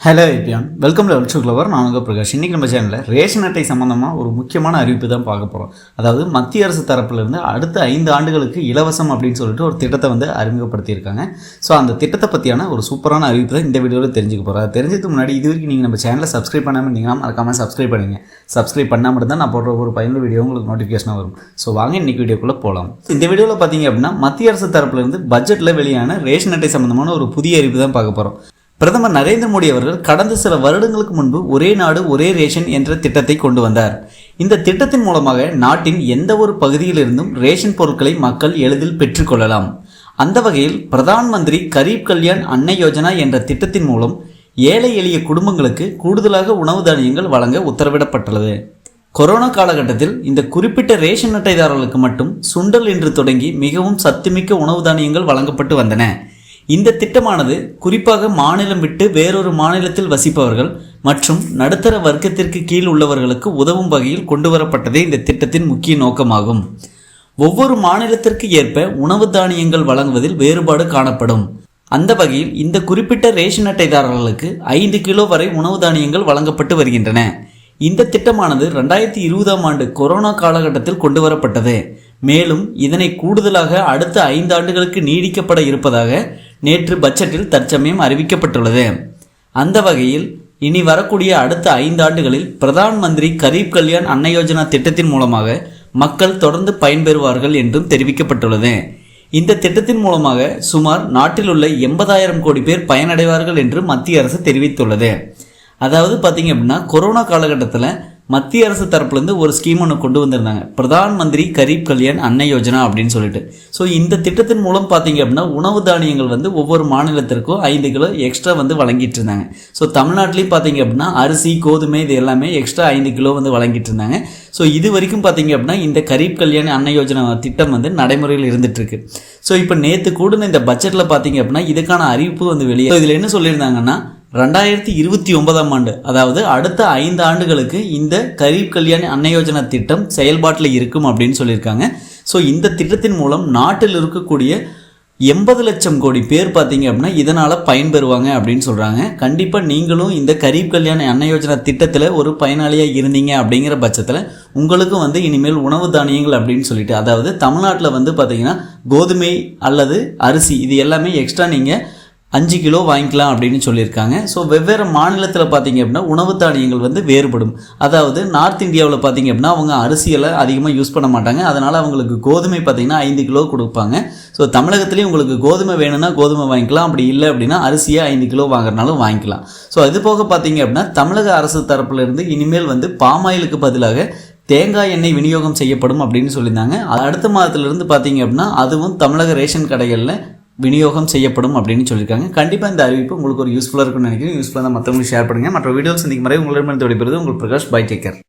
Hello எப்பியான் welcome level two clever நான் உங்கள் பிரகாஷ். இன்றைக்கி நம்ம சேனலில் ரேஷன் அட்டை சம்மந்தமாக ஒரு முக்கியமான அறிவிப்பு தான் பார்க்க போகிறோம் அதாவது மத்திய அரசு தரப்பிலிருந்து அடுத்த ஐந்து ஆண்டுகளுக்கு இலவசம் அப்படின்னு சொல்லிட்டு ஒரு திட்டத்தை வந்து அறிமுகப்படுத்தியிருக்காங்க. ஸோ அந்த திட்டத்தை பற்றியான ஒரு சூப்பரான அறிவிப்பு தான் இந்த வீடியோவில் தெரிஞ்சுக்க போகிறோம் அது தெரிஞ்சதுக்கு முன்னாடி இது வரைக்கும் நீங்கள் நம்ம சேனலை சப்ஸ்கிரைப் பண்ணாமல் இருந்தீங்கன்னா மறக்காமல் சப்ஸ்கிரைப் பண்ணுங்கள் சப்ஸ்கிரைப் பண்ணால் மட்டும் தான் நான் போடுற ஒரு பயனுள்ள வீடியோ உங்களுக்கு நோட்டிஃபிகேஷனாக வரும். ஸோ வாங்க இன்னைக்கு வீடியோக்குள்ளே போகலாம் இந்த வீடியோவில் பார்த்தீங்க அப்படின்னா மத்திய அரசு தரப்பிலிருந்து பட்ஜெட்டில் வெளியான ரேஷன் அட்டை சம்மந்தமான ஒரு புதிய அறிவிப்பு தான் பார்க்க போகிறோம் பிரதமர் நரேந்திர மோடி அவர்கள் கடந்த சில வருடங்களுக்கு முன்பு ஒரே நாடு ஒரே ரேஷன் என்ற திட்டத்தை கொண்டு வந்தார். இந்த திட்டத்தின் மூலமாக நாட்டின் எந்த ஒரு பகுதியிலிருந்தும் ரேஷன் பொருட்களை மக்கள் எளிதில் பெற்றுக்கொள்ளலாம். அந்த வகையில் பிரதான் மந்திரி கரீப் கல்யாண் அன்னை யோஜனா என்ற திட்டத்தின் மூலம் ஏழை எளிய குடும்பங்களுக்கு கூடுதலாக உணவு தானியங்கள் வழங்க உத்தரவிடப்பட்டுள்ளது. கொரோனா காலகட்டத்தில் இந்த குறிப்பிட்ட ரேஷன் அட்டைதாரர்களுக்கு மட்டும் சுண்டல் என்று தொடங்கி மிகவும் சத்துமிக்க உணவு தானியங்கள் வழங்கப்பட்டு வந்தன. இந்த திட்டமானது குறிப்பாக மாநிலம் விட்டு வேறொரு மாநிலத்தில் வசிப்பவர்கள் மற்றும் நடுத்தர வர்க்கத்திற்கு கீழ் உள்ளவர்களுக்கு உதவும் வகையில் கொண்டு வரப்பட்டதே இந்த திட்டத்தின் முக்கிய நோக்கமாகும். ஒவ்வொரு மாநிலத்திற்கு ஏற்ப உணவு தானியங்கள் வழங்குவதில் வேறுபாடு காணப்படும். அந்த வகையில் இந்த குறிப்பிட்ட ரேஷன் அட்டைதாரர்களுக்கு ஐந்து கிலோ வரை உணவு தானியங்கள் வழங்கப்பட்டு வருகின்றன. இந்த திட்டமானது ரெண்டாயிரத்தி இருபதாம் ஆண்டு கொரோனா காலகட்டத்தில் கொண்டு வரப்பட்டது மேலும் இதனை கூடுதலாக அடுத்த ஐந்து ஆண்டுகளுக்கு நீடிக்கப்பட இருப்பதாக நேற்று பட்ஜெட்டில் தற்சமயம் அறிவிக்கப்பட்டுள்ளது. அந்த வகையில் இனி வரக்கூடிய அடுத்த ஐந்து ஆண்டுகளில் பிரதான் மந்திரி கரீப் கல்யாண் அன்ன யோஜனா திட்டத்தின் மூலமாக மக்கள் தொடர்ந்து பயன்பெறுவார்கள் என்றும் தெரிவிக்கப்பட்டுள்ளது. இந்த திட்டத்தின் மூலமாக சுமார் நாட்டில் உள்ள எண்பதாயிரம் கோடி பேர் பயனடைவார்கள் என்று மத்திய அரசு தெரிவித்துள்ளது. அதாவது பார்த்தீங்க அப்படின்னா கொரோனா காலகட்டத்தில் மத்திய அரசு தரப்புலேருந்து ஒரு ஸ்கீம் ஒன்று கொண்டு வந்திருந்தாங்க. பிரதான் மந்திரி கரீப் கல்யாண் அன்ன யோஜனா அப்படின்னு சொல்லிட்டு. ஸோ இந்த திட்டத்தின் மூலம் பார்த்தீங்க அப்படின்னா உணவு தானியங்கள் வந்து ஒவ்வொரு மாநிலத்திற்கும் ஐந்து கிலோ எக்ஸ்ட்ரா வந்து வழங்கிட்டு இருந்தாங்க. ஸோ தமிழ்நாட்டிலையும் பார்த்தீங்க அப்படின்னா அரிசி கோதுமை இது எல்லாமே எக்ஸ்ட்ரா ஐந்து கிலோ வந்து வழங்கிட்டு இருந்தாங்க. ஸோ இது வரைக்கும் பார்த்தீங்க அப்படின்னா இந்த கரீப் கல்யாண் அன்ன யோஜனா திட்டம் வந்து நடைமுறையில் இருந்துட்டு இருக்கு ஸோ இப்போ நேற்று கூட இந்த பட்ஜெட்டில் பார்த்தீங்க அப்படின்னா இதுக்கான அறிவிப்பு வந்து வெளியே இதில் என்ன சொல்லியிருந்தாங்கன்னா ரெண்டாயிரத்தி இருபத்தி ஒன்பதாம் ஆண்டு அதாவது அடுத்த ஐந்து ஆண்டுகளுக்கு இந்த கரீப் கல்யாண் அன்ன யோஜனா திட்டம் செயல்பாட்டில் இருக்கும் அப்படின்னு சொல்லியிருக்காங்க. ஸோ இந்த திட்டத்தின் மூலம் நாட்டில் இருக்கக்கூடிய எண்பது லட்சம் கோடி பேர் பார்த்தீங்க அப்படின்னா இதனால் பயன்பெறுவாங்க அப்படின்னு சொல்கிறாங்க கண்டிப்பாக நீங்களும் இந்த கரீப் கல்யாண அன்ன யோஜனா திட்டத்தில் ஒரு பயனாளியாக இருந்தீங்க அப்படிங்கிற பட்சத்தில் உங்களுக்கும் வந்து இனிமேல் உணவு தானியங்கள் அப்படின்னு சொல்லிட்டு அதாவது தமிழ்நாட்டில் வந்து பார்த்தீங்கன்னா கோதுமை அல்லது அரிசி இது எல்லாமே எக்ஸ்ட்ரா நீங்கள் அஞ்சு கிலோ வாங்கிக்கலாம் அப்படின்னு சொல்லியிருக்காங்க. ஸோ வெவ்வேறு மாநிலத்தில் பார்த்தீங்க அப்படின்னா உணவு தானியங்கள் வந்து வேறுபடும். அதாவது நார்த் இந்தியாவில் பார்த்தீங்க அப்படின்னா அவங்க அரிசியெல்லாம் அதிகமாக யூஸ் பண்ண மாட்டாங்க. அதனால் அவங்களுக்கு கோதுமை பார்த்திங்கன்னா ஐந்து கிலோ கொடுப்பாங்க. ஸோ தமிழகத்துலேயும் உங்களுக்கு கோதுமை வேணும்னா கோதுமை வாங்கிக்கலாம். அப்படி இல்லை அப்படின்னா அரிசியாக ஐந்து கிலோ வாங்குறனாலும் வாங்கிக்கலாம். ஸோ அது போக பார்த்தீங்க அப்படின்னா தமிழக அரசு தரப்புலருந்து இனிமேல் வந்து பாமாயிலுக்கு பதிலாக தேங்காய் எண்ணெய் விநியோகம் செய்யப்படும் அப்படின்னு சொல்லியிருந்தாங்க. அடுத்த மாதத்துலேருந்து பார்த்தீங்க அப்படின்னா அதுவும் தமிழக ரேஷன் கடைகளில் விநியோகம் செய்யப்படும் அப்படின்னு சொல்லியிருக்காங்க. கண்டிப்பாக இந்த அறிவிப்பு உங்களுக்கு ஒரு யூஸ்ஃபுல்லாக இருக்கும்னு நினைக்கிறேன். யூஸ்ஃபுல்லாக தான் மற்றவங்களுக்கு ஷேர் பண்ணுங்கள் மற்ற வீடியோஸ் இன்றைக்கு முறை உங்களிடமிருந்து விடைபெறுது உங்கள் பிரகாஷ் பை டேக்கர்